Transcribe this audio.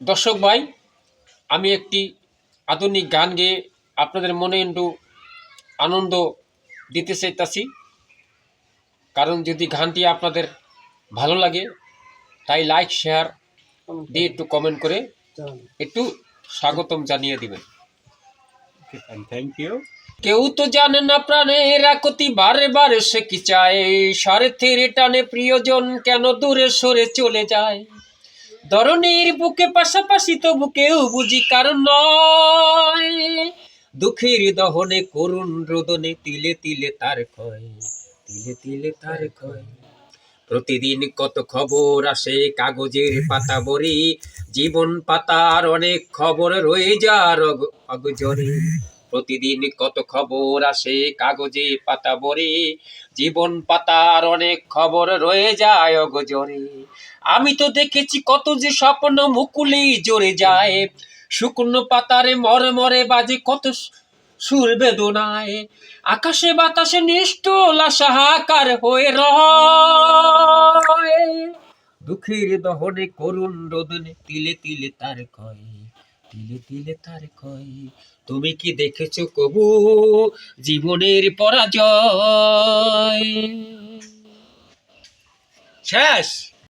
দর্শক ভাই আমি একটি আধুনিক গান গেয়ে আপনাদের মনে একটু আনন্দ দিতে চাইতাছি। কারণ যদি গানটি আপনাদের ভালো লাগে তাই লাইক শেয়ার দিয়ে একটু কমেন্ট করে একটু স্বাগতম জানিয়ে দিবেন। থ্যাংক ইউ কেউ তো জানে না প্রাণের একতি বারে বারে সে কি চায়? স্বার্থের টানে প্রিয়জন কেন দূরে সরে চলে যায়? ধরনের বুকে, পাশাপাশি তবু কেউ বুঝি কারণ নয়। দুঃখের দহনে, করুণ রোদনে তিলে তিলে তার ক্ষয়, তিলে তিলে তার ক্ষয়। প্রতিদিন কত খবর আসে কাগজের পাতা বরি জীবন পাতার অনেক খবর রয়ে যার অগজরে। প্রতিদিন কত খবর আসে কাগজে পাতা বরে জীবন পাতার অনেক খবর রয়ে যায় অগজরে আমি তো দেখেছি কত যে স্বপ্ন মুকুলেই জোরে যায়। শুকনো পাতারে মরে মরে বাজে কত সুর বেদনায়। আকাশে বাতাসে নিষ্ঠুল সাহাকার হয়ে রয়। দুঃখের দহনে করুণ রোদনে তিলে তিলে তার ক্ষয়। তার কই তুমি কি দেখেছ কবু জীবনের পরাজয়? শেষ।